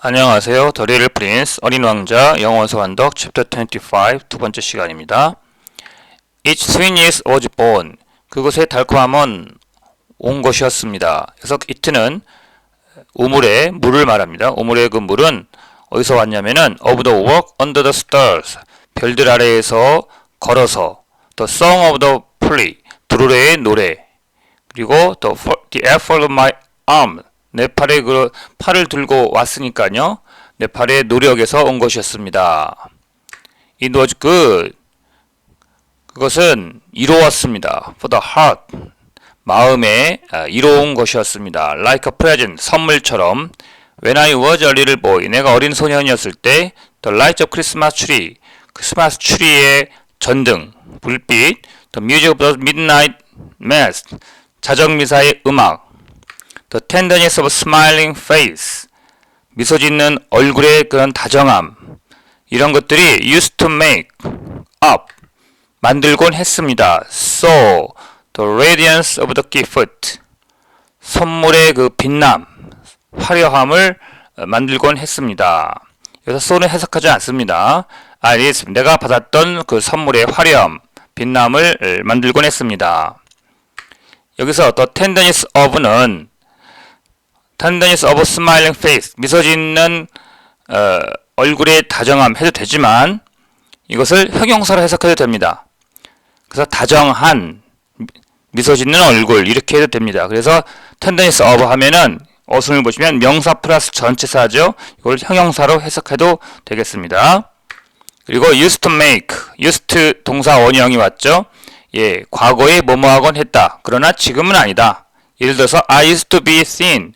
안녕하세요. 더 리를 프린스 어린 왕자 영어원서 완독 챕터 25 두 번째 시간입니다. Each sweetness was born. 그곳의 달콤함은 온 것이었습니다. 그래서 it는 우물의 물을 말합니다. 우물의 그 물은 어디서 왔냐면은 of the walk under the stars. 별들 아래에서 걸어서 the song of the play. 드루레의 노래. 그리고 the, the effort of my arm. 내 팔에 그 팔을 들고 왔으니까요. 내 팔의 노력에서 온 것이었습니다. It was good. 그것은 이로웠습니다. For the heart. 마음에 아, 이로운 것이었습니다. Like a present. 선물처럼. When I was a little boy. 내가 어린 소년이었을 때 The light of Christmas tree. 크리스마스 트리의 전등, 불빛, The music of the midnight mass. 자정미사의 음악, The tenderness of smiling face. 미소 짓는 얼굴의 그런 다정함. 이런 것들이 used to make up. 만들곤 했습니다. So, the radiance of the gift. 선물의 그 빛남, 화려함을 어, 만들곤 했습니다. 여기서 so는 해석하지 않습니다. I is 내가 받았던 그 선물의 화려함, 빛남을 어, 만들곤 했습니다. 여기서 the tenderness of는 of a smiling face 미소 짓는 어, 얼굴의 다정함 해도 되지만 이것을 형용사로 해석해도 됩니다. 그래서 다정한 미- 미소 짓는 얼굴 이렇게 해도 됩니다. 그래서 tenderness of 하면은 어순을 보시면 명사 플러스 전체사죠. 이걸 형용사로 해석해도 되겠습니다. 그리고 used to make, used 동사 원형이 왔죠. 예, 과거에 뭐뭐하곤 했다. 그러나 지금은 아니다. 예를 들어서 I used to be thin.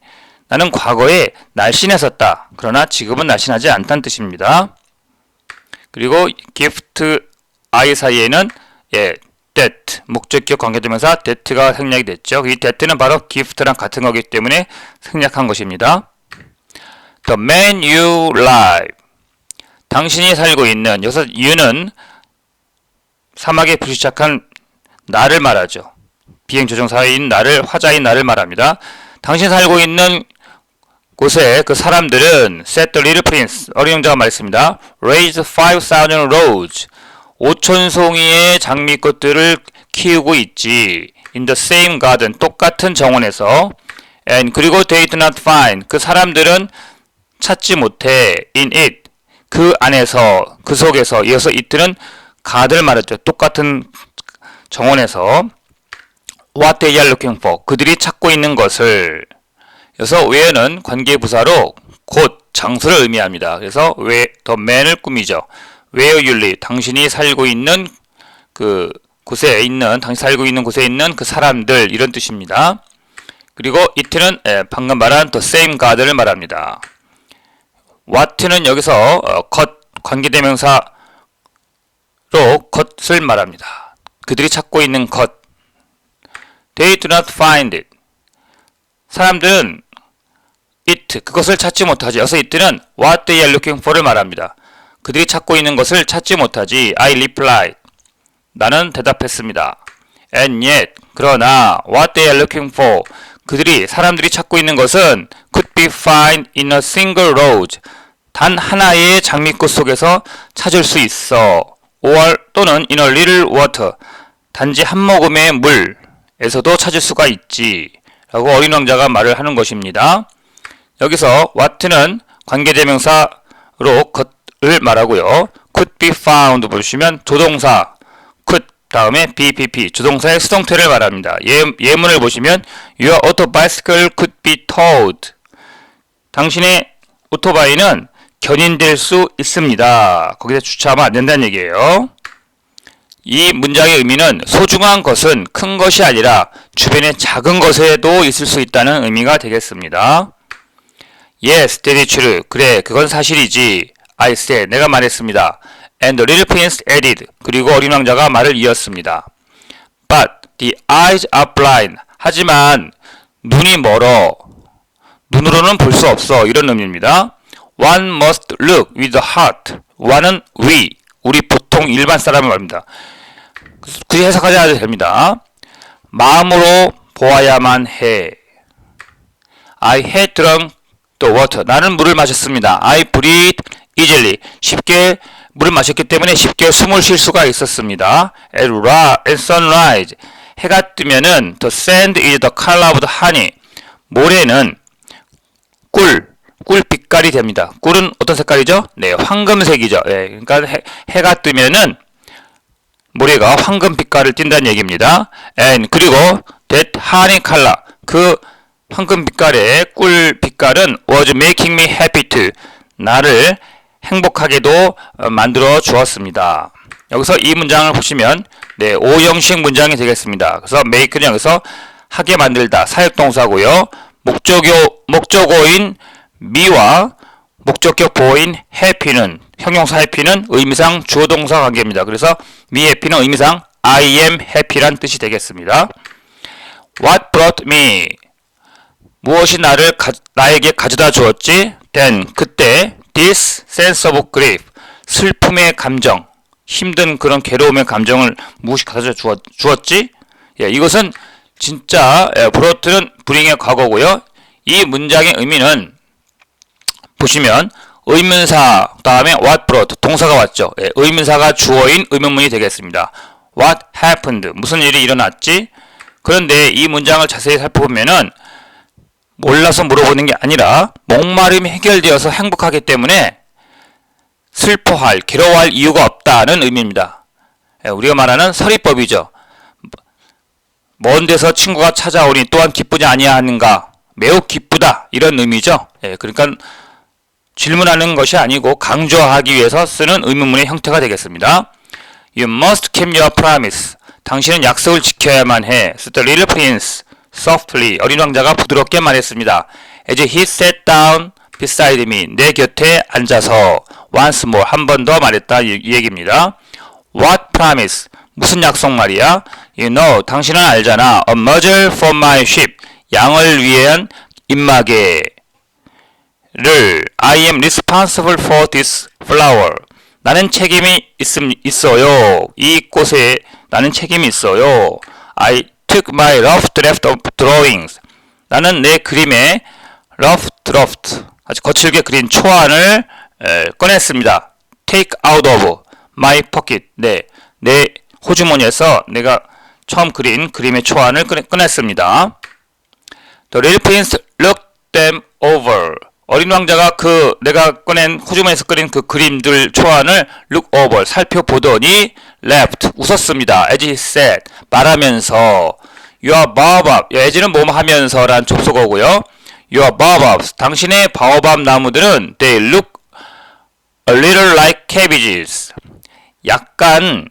나는 과거에 날씬했었다. 그러나 지금은 날씬하지 않다는 뜻입니다. 그리고 gift I 사이에는 예, that 목적격 관계대명사 that가 생략이 됐죠. 이 that는 바로 gift랑 같은 거기 때문에 생략한 것입니다. The man you love. 당신이 살고 있는 여기서 you는 사막에 불시착한 나를 말하죠. 비행 조종사인 나를 화자인 나를 말합니다. 당신 살고 있는 곳에 그 사람들은 set the little prince 어린 왕자가 말했습니다. raise 5,000 rows 5천 송이의 장미꽃들을 키우고 있지. in the same garden 똑같은 정원에서 and 그리고 they do not find 그 사람들은 찾지 못해 in it 그 안에서 그 속에서 이어서 it는 가드를 말했죠. 똑같은 정원에서 what they are looking for 그들이 찾고 있는 것을 그래서 where는 관계부사로 곧 장소를 의미합니다. 그래서 where the man을 꾸미죠. where you live 당신이 살고 있는 그 곳에 있는 당신 살고 있는 곳에 있는 그 사람들 이런 뜻입니다. 그리고 it는 예, 방금 말한 the same garden을 말합니다. what는 여기서 어, 것 관계대명사로 것을 말합니다. 그들이 찾고 있는 것. They do not find it. 사람들은 it 그것을 찾지 못하지. 여기서 it는 what they are looking for를 말합니다. 그들이 찾고 있는 것을 찾지 못하지. I replied. 나는 대답했습니다. And yet 그러나 what they are looking for 그들이 사람들이 찾고 있는 것은 could be found in a single rose 단 하나의 장미꽃 속에서 찾을 수 있어. or 또는 in a little water 단지 한 모금의 물에서도 찾을 수가 있지. 라고 어린 왕자가 말을 하는 것입니다. 여기서 what는 관계대명사로 것을 말하고요. could be found 보시면 조동사 could 다음에 BPP 조동사의 수동태를 말합니다. 예, 예문을 보시면 your auto bicycle could be towed 당신의 오토바이는 견인될 수 있습니다. 거기서 주차하면 안 된다는 얘기예요. 이 문장의 의미는 소중한 것은 큰 것이 아니라 주변의 작은 것에도 있을 수 있다는 의미가 되겠습니다. Yes, that is true. 그래, 그건 사실이지. I said, 내가 말했습니다. And the little prince added. 그리고 어린 왕자가 말을 이었습니다. But the eyes are blind. 하지만 눈이 멀어. 눈으로는 볼 수 없어. 이런 의미입니다. One must look with the heart. one은 we. 보통 일반 사람을. 굳이 해석하지 않아도 됩니다. 마음으로 보아야만 해. I had drunk the water. 나는 물을 마셨습니다. I breathe easily. 쉽게 물을 마셨기 때문에 쉽게 숨을 쉴 수가 있었습니다. At, ra- at sunrise. 해가 뜨면은 the sand is the color of honey. 모래는 꿀, 꿀 빛깔이 됩니다. 꿀은 어떤 색깔이죠? 네, 황금색이죠. 예, 그러니까 해, 해가 뜨면은 모래가 황금 빛깔을 띈다는 얘기입니다. And 그리고 that honey color 그 황금 빛깔의 꿀 빛깔은 was making me happy to 나를 행복하게도 어, 만들어 주었습니다. 여기서 이 문장을 보시면 네, 오형식 문장이 되겠습니다. 그래서 make는 여기서 하게 만들다 사역동사고요. 목적어 목적어인 me와 목적격 보호인 happy는 형용사 happy는 의미상 주어 동사 관계입니다. 그래서 me happy는 의미상 I am happy란 뜻이 되겠습니다. What brought me 무엇이 나를 가, 나에게 가져다 주었지? Then 그때 this sense of grief 슬픔의 감정 힘든 그런 괴로움의 감정을 무엇이 가져다 주었, 주었지? 예, 이것은 진짜 예, brouught는 불행의 과거고요. 이 문장의 의미는 보시면 의문사 다음에 what brought 동사가 왔죠. 예, 의문사가 주어인 의문문이 되겠습니다. What happened? 무슨 일이 일어났지? 그런데 이 문장을 자세히 살펴보면은 몰라서 물어보는 게 아니라 목마름이 해결되어서 행복하기 때문에 슬퍼할, 괴로워할 이유가 없다는 의미입니다. 예, 우리가 말하는 서리법이죠. 먼 데서 친구가 찾아오니 또한 기쁘지 아니하는가? 매우 기쁘다 이런 의미죠. 예, 그러니까 질문하는 것이 아니고 강조하기 위해서 쓰는 의문문의 형태가 되겠습니다. You must keep your promise. 당신은 약속을 지켜야만 해. So the little prince softly 어린 왕자가 부드럽게 말했습니다. As he sat down beside me 내 곁에 앉아서 once more 한 번 더 말했다 이, 이 얘기입니다. What promise? 무슨 약속 말이야? You know 당신은 알잖아. A muzzle for my sheep 양을 위한 입마개 를 I am responsible for this flower. 나는 책임이 있음, 있어요. 이 꽃에 나는 책임이 있어요. I took my rough draft of drawings. 나는 내 그림의 rough draft, 아주 거칠게 그린 초안을 에, 꺼냈습니다. take out of my pocket. 네, 내 호주머니에서 내가 처음 그린 그림의 초안을 꺼냈습니다. The little prince looked them over. 어린 왕자가 그 내가 꺼낸 호주머니에서 그린 그 그림들 초안을 look over 살펴보더니 laughed 웃었습니다. as he said 말하면서 your baobab as는 뭐뭐 하면서란 접속어고요. your baobabs 당신의 바오밥 나무들은 they look a little like cabbages 약간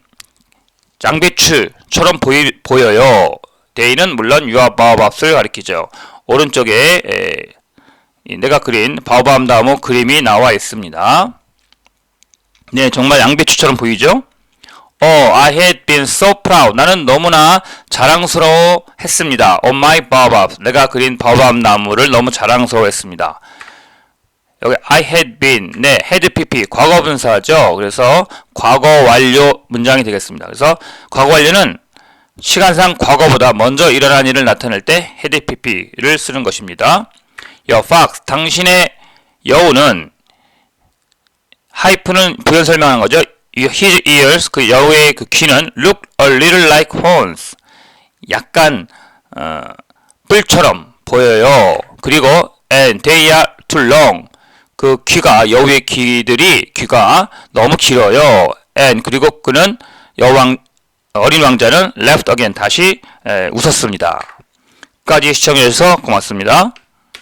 장배추처럼 보이, 보여요. they는 물론 your baobabs를 가리키죠. 오른쪽에 에, 이 내가 그린 바오밤 나무 그림이 나와 있습니다. 네, 정말 양배추처럼 보이죠? 어, I had been so proud. 나는 너무나 자랑스러워 했습니다. On my baobab. 내가 그린 바오밤 나무를 너무 자랑스러워했습니다. 여기 I had been, 네, had pp 과거 분사죠. 그래서 과거 완료 문장이 되겠습니다. 그래서 과거 완료는 시간상 과거보다 먼저 일어난 일을 나타낼 때 had pp를 쓰는 것입니다. Your fox, 당신의 여우는 하이프는 부연 설명한 거죠. His ears, 그 여우의 그 귀는 look a little like horns. 약간 어, 뿔처럼 보여요. 그리고 and they are too long. 그 귀가 여우의 귀들이 귀가 너무 길어요. and 그리고 그는 여왕 어린 왕자는 left again 다시 에, 웃었습니다. 까지 시청해 주셔서 고맙습니다.